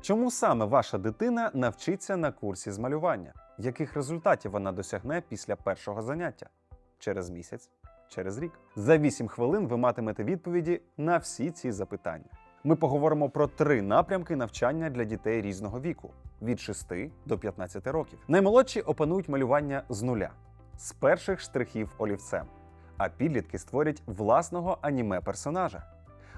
Чому саме ваша дитина навчиться на курсі з малювання? Яких результатів вона досягне після першого заняття? Через місяць, через рік? За 8 хвилин ви матимете відповіді на всі ці запитання. Ми поговоримо про три напрямки навчання для дітей різного віку від 6 до 15 років. Наймолодші опанують малювання з нуля, з перших штрихів олівцем, а підлітки створять власного аніме-персонажа.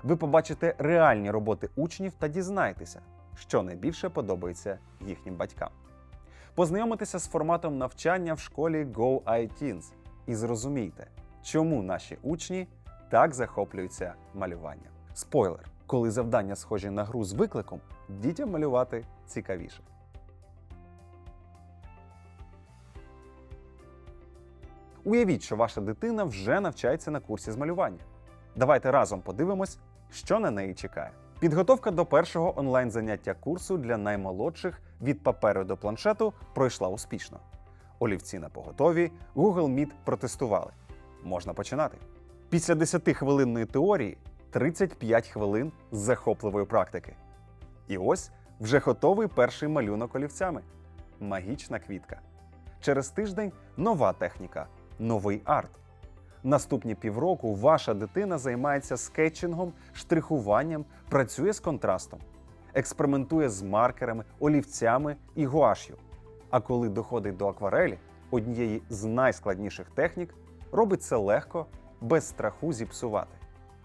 Ви побачите реальні роботи учнів та дізнаєтеся, що найбільше подобається їхнім батькам. Познайомитеся з форматом навчання в школі Go iTeens і зрозумійте, чому наші учні так захоплюються малюванням. Спойлер: коли завдання схожі на гру з викликом, дітям малювати цікавіше. Уявіть, що ваша дитина вже навчається на курсі з малювання. Давайте разом подивимось, що на неї чекає. Підготовка до першого онлайн-заняття курсу для наймолодших від паперу до планшету пройшла успішно. Олівці на поготові, Google Meet протестували. Можна починати. Після 10-хвилинної теорії 35 хвилин захопливої практики. І ось вже готовий перший малюнок олівцями. Магічна квітка. Через тиждень нова техніка, новий арт. Наступні півроку ваша дитина займається скетчингом, штрихуванням, працює з контрастом, експериментує з маркерами, олівцями і гуаш'ю. А коли доходить до акварелі, однієї з найскладніших технік, робить це легко, без страху зіпсувати.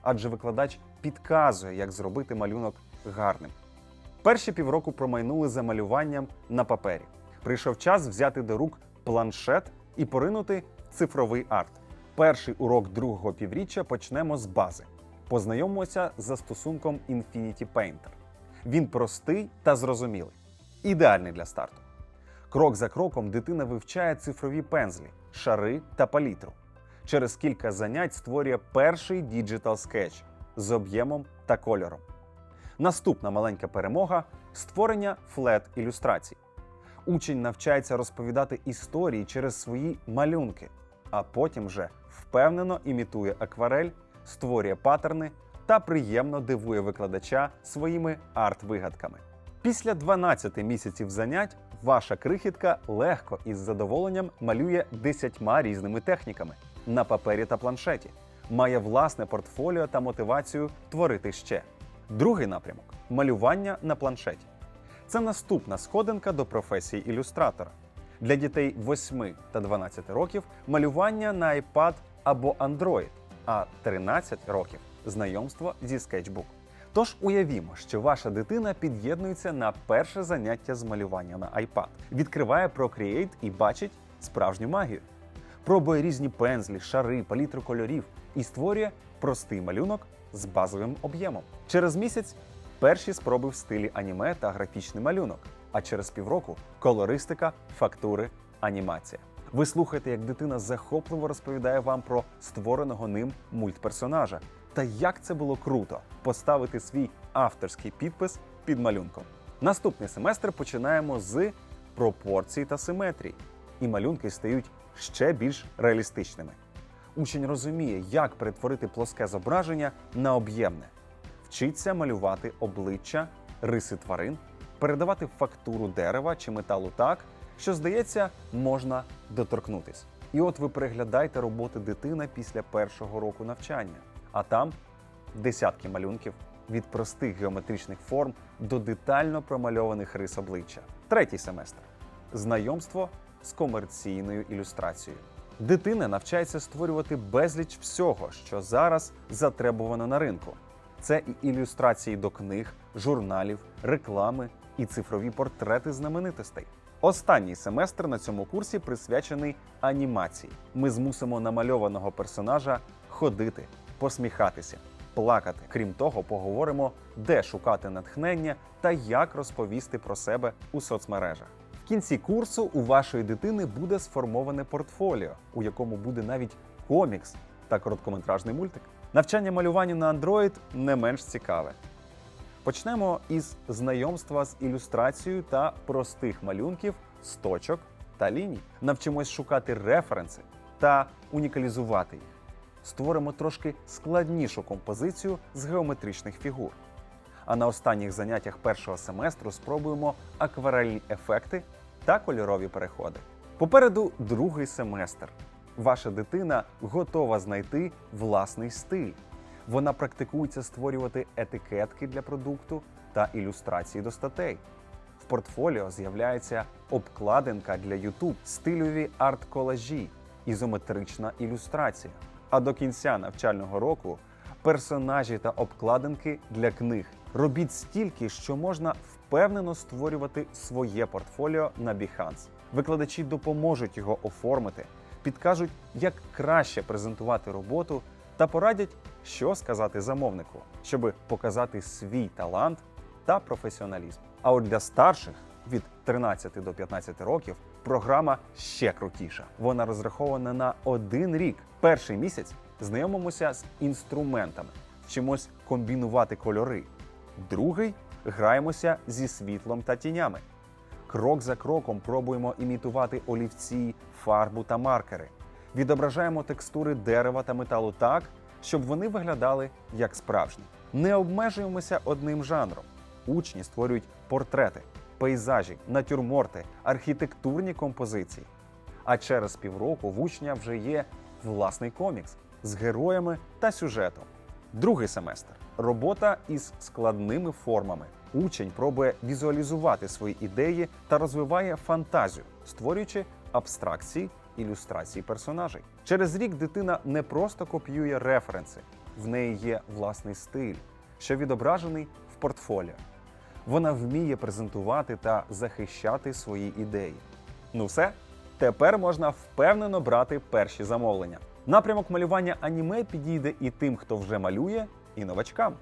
Адже викладач підказує, як зробити малюнок гарним. Перші півроку промайнули за малюванням на папері. Прийшов час взяти до рук планшет і поринути цифровий арт. Перший урок другого півріччя почнемо з бази. Познайомимося з застосунком Infinity Painter. Він простий та зрозумілий, ідеальний для старту. Крок за кроком дитина вивчає цифрові пензлі, шари та палітру. Через кілька занять створює перший діджитал скетч з об'ємом та кольором. Наступна маленька перемога створення флет-ілюстрацій. Учень навчається розповідати історії через свої малюнки, а потім вже впевнено імітує акварель, створює паттерни та приємно дивує викладача своїми арт-вигадками. Після 12 місяців занять ваша крихітка легко і з задоволенням малює 10 різними техніками на папері та планшеті, має власне портфоліо та мотивацію творити ще. Другий напрямок малювання на планшеті. Це наступна сходинка до професії ілюстратора. Для дітей 8 та 12 років малювання на iPad або Android, а 13 років знайомство зі Sketchbook. Тож уявімо, що ваша дитина під'єднується на перше заняття з малювання на iPad, відкриває Procreate і бачить справжню магію. Пробує різні пензлі, шари, палітру кольорів і створює простий малюнок з базовим об'ємом. Через місяць перші спроби в стилі аніме та графічний малюнок, а через півроку колористика, фактури, анімація. Ви слухаєте, як дитина захопливо розповідає вам про створеного ним мультперсонажа та як це було круто поставити свій авторський підпис під малюнком. Наступний семестр починаємо з пропорцій та симетрії, і малюнки стають ще більш реалістичними. Учень розуміє, як перетворити плоске зображення на об'ємне, вчиться малювати обличчя, риси тварин, передавати фактуру дерева чи металу так, що, здається, можна доторкнутись. І от ви переглядаєте роботи дитина після першого року навчання, а там десятки малюнків від простих геометричних форм до детально промальованих рис обличчя. Третій семестр знайомство з комерційною ілюстрацією. Дитина навчається створювати безліч всього, що зараз затребувано на ринку. Це і ілюстрації до книг, журналів, реклами і цифрові портрети знаменитостей. Останній семестр на цьому курсі присвячений анімації. Ми змусимо намальованого персонажа ходити, посміхатися, плакати. Крім того, поговоримо, де шукати натхнення та як розповісти про себе у соцмережах. В кінці курсу у вашої дитини буде сформоване портфоліо, у якому буде навіть комікс та короткометражний мультик. Навчання малюванню на Android не менш цікаве. Почнемо із знайомства з ілюстрацією та простих малюнків з точок та ліній. Навчимось шукати референси та унікалізувати їх. Створимо трошки складнішу композицію з геометричних фігур. А на останніх заняттях першого семестру спробуємо акварельні ефекти та кольорові переходи. Попереду другий семестр. Ваша дитина готова знайти власний стиль. Вона практикується створювати етикетки для продукту та ілюстрації до статей. В портфоліо з'являється обкладинка для YouTube, стильові арт-колажі, ізометрична ілюстрація. А до кінця навчального року персонажі та обкладинки для книг. Робіть стільки, що можна впевнено створювати своє портфоліо на Behance. Викладачі допоможуть його оформити, підкажуть, як краще презентувати роботу та порадять, що сказати замовнику, щоб показати свій талант та професіоналізм. А от для старших від 13 до 15 років програма ще крутіша. Вона розрахована на один рік. Перший місяць знайомимося з інструментами, вчимось комбінувати кольори. Другий граємося зі світлом та тінями. Крок за кроком пробуємо імітувати олівці, фарбу та маркери. Відображаємо текстури дерева та металу так, щоб вони виглядали як справжні. Не обмежуємося одним жанром. Учні створюють портрети, пейзажі, натюрморти, архітектурні композиції. А через півроку в учня вже є власний комікс з героями та сюжетом. Другий семестр робота із складними формами. Учень пробує візуалізувати свої ідеї та розвиває фантазію, створюючи абстракції, ілюстрації персонажей. Через рік дитина не просто копіює референси, в неї є власний стиль, що відображений в портфоліо. Вона вміє презентувати та захищати свої ідеї. Ну все, тепер можна впевнено брати перші замовлення. Напрямок малювання аніме підійде і тим, хто вже малює, і новачкам.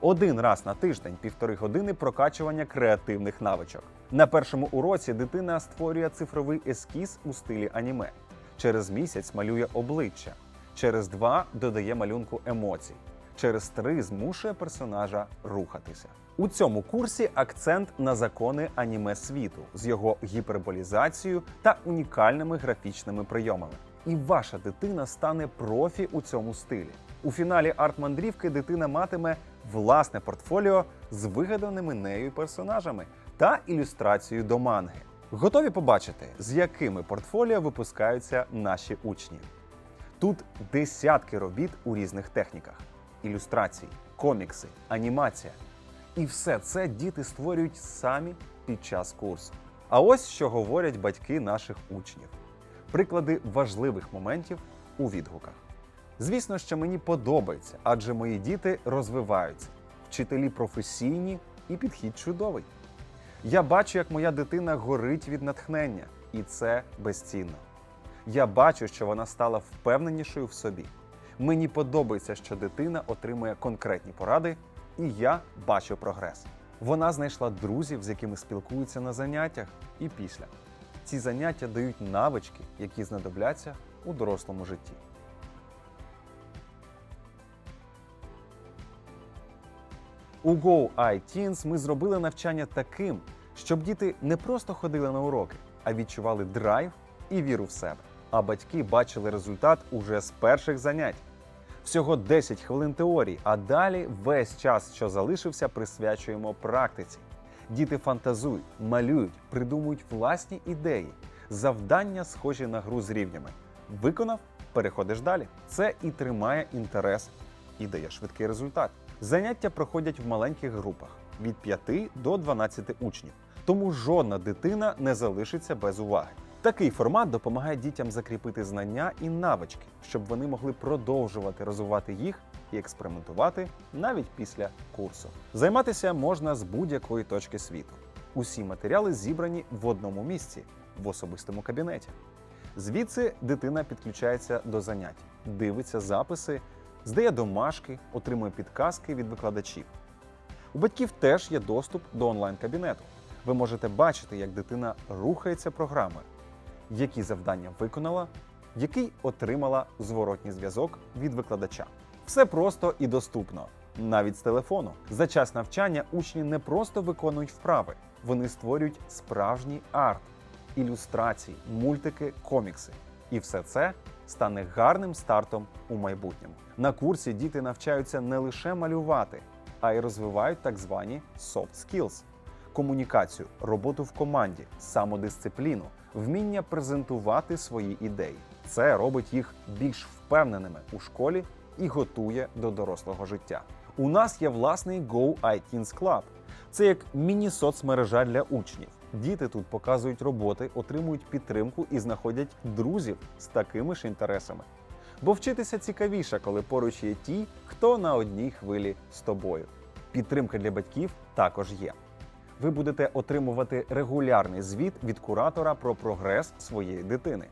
Один раз на тиждень півтори години прокачування креативних навичок. На першому уроці дитина створює цифровий ескіз у стилі аніме. Через місяць малює обличчя, через два додає малюнку емоцій, через три змушує персонажа рухатися. У цьому курсі акцент на закони аніме світу з його гіперболізацією та унікальними графічними прийомами. І ваша дитина стане профі у цьому стилі. У фіналі арт-мандрівки дитина матиме власне портфоліо з вигаданими нею персонажами та ілюстрацією до манги. Готові побачити, з якими портфоліо випускаються наші учні. Тут десятки робіт у різних техніках: ілюстрації, комікси, анімація. І все це діти створюють самі під час курсу. А ось що говорять батьки наших учнів: приклади важливих моментів у відгуках. Звісно, що мені подобається, адже мої діти розвиваються, вчителі професійні і підхід чудовий. Я бачу, як моя дитина горить від натхнення, і це безцінно. Я бачу, що вона стала впевненішою в собі. Мені подобається, що дитина отримує конкретні поради, і я бачу прогрес. Вона знайшла друзів, з якими спілкуються на заняттях і після. Ці заняття дають навички, які знадобляться у дорослому житті. У Go iTeens ми зробили навчання таким, щоб діти не просто ходили на уроки, а відчували драйв і віру в себе. А батьки бачили результат уже з перших занять. Всього 10 хвилин теорії, а далі весь час, що залишився, присвячуємо практиці. Діти фантазують, малюють, придумують власні ідеї, завдання схожі на гру з рівнями. Виконав, переходиш далі. Це і тримає інтерес, і дає швидкий результат. Заняття проходять в маленьких групах від 5 до 12 учнів, тому жодна дитина не залишиться без уваги. Такий формат допомагає дітям закріпити знання і навички, щоб вони могли продовжувати розвивати їх і експериментувати навіть після курсу. Займатися можна з будь-якої точки світу. Усі матеріали зібрані в одному місці в особистому кабінеті. Звідси дитина підключається до занять, дивиться записи, здає домашки, отримує підказки від викладачів. У батьків теж є доступ до онлайн-кабінету. Ви можете бачити, як дитина рухається програмою, які завдання виконала, який отримала зворотній зв'язок від викладача. Все просто і доступно, навіть з телефону. За час навчання учні не просто виконують вправи, вони створюють справжній арт, ілюстрації, мультики, комікси. І все це стане гарним стартом у майбутньому. На курсі діти навчаються не лише малювати, а й розвивають так звані soft skills – комунікацію, роботу в команді, самодисципліну, вміння презентувати свої ідеї. Це робить їх більш впевненими у школі і готує до дорослого життя. У нас є власний Go iTeens Club. Це як міні-соцмережа для учнів. Діти тут показують роботи, отримують підтримку і знаходять друзів з такими ж інтересами. Бо вчитися цікавіше, коли поруч є ті, хто на одній хвилі з тобою. Підтримка для батьків також є. Ви будете отримувати регулярний звіт від куратора про прогрес своєї дитини.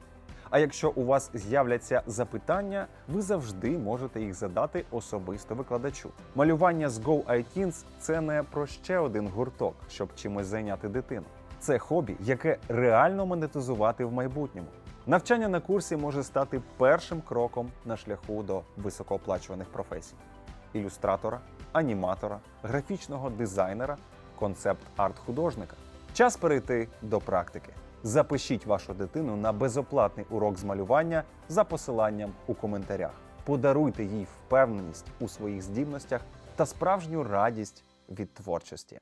А якщо у вас з'являться запитання, ви завжди можете їх задати особисто викладачу. Малювання з Go iTeens – це не про ще один гурток, щоб чимось зайняти дитину. Це хобі, яке реально монетизувати в майбутньому. Навчання на курсі може стати першим кроком на шляху до високооплачуваних професій: ілюстратора, аніматора, графічного дизайнера, концепт-арт-художника. Час перейти до практики. Запишіть вашу дитину на безоплатний урок з малювання за посиланням у коментарях. Подаруйте їй впевненість у своїх здібностях та справжню радість від творчості.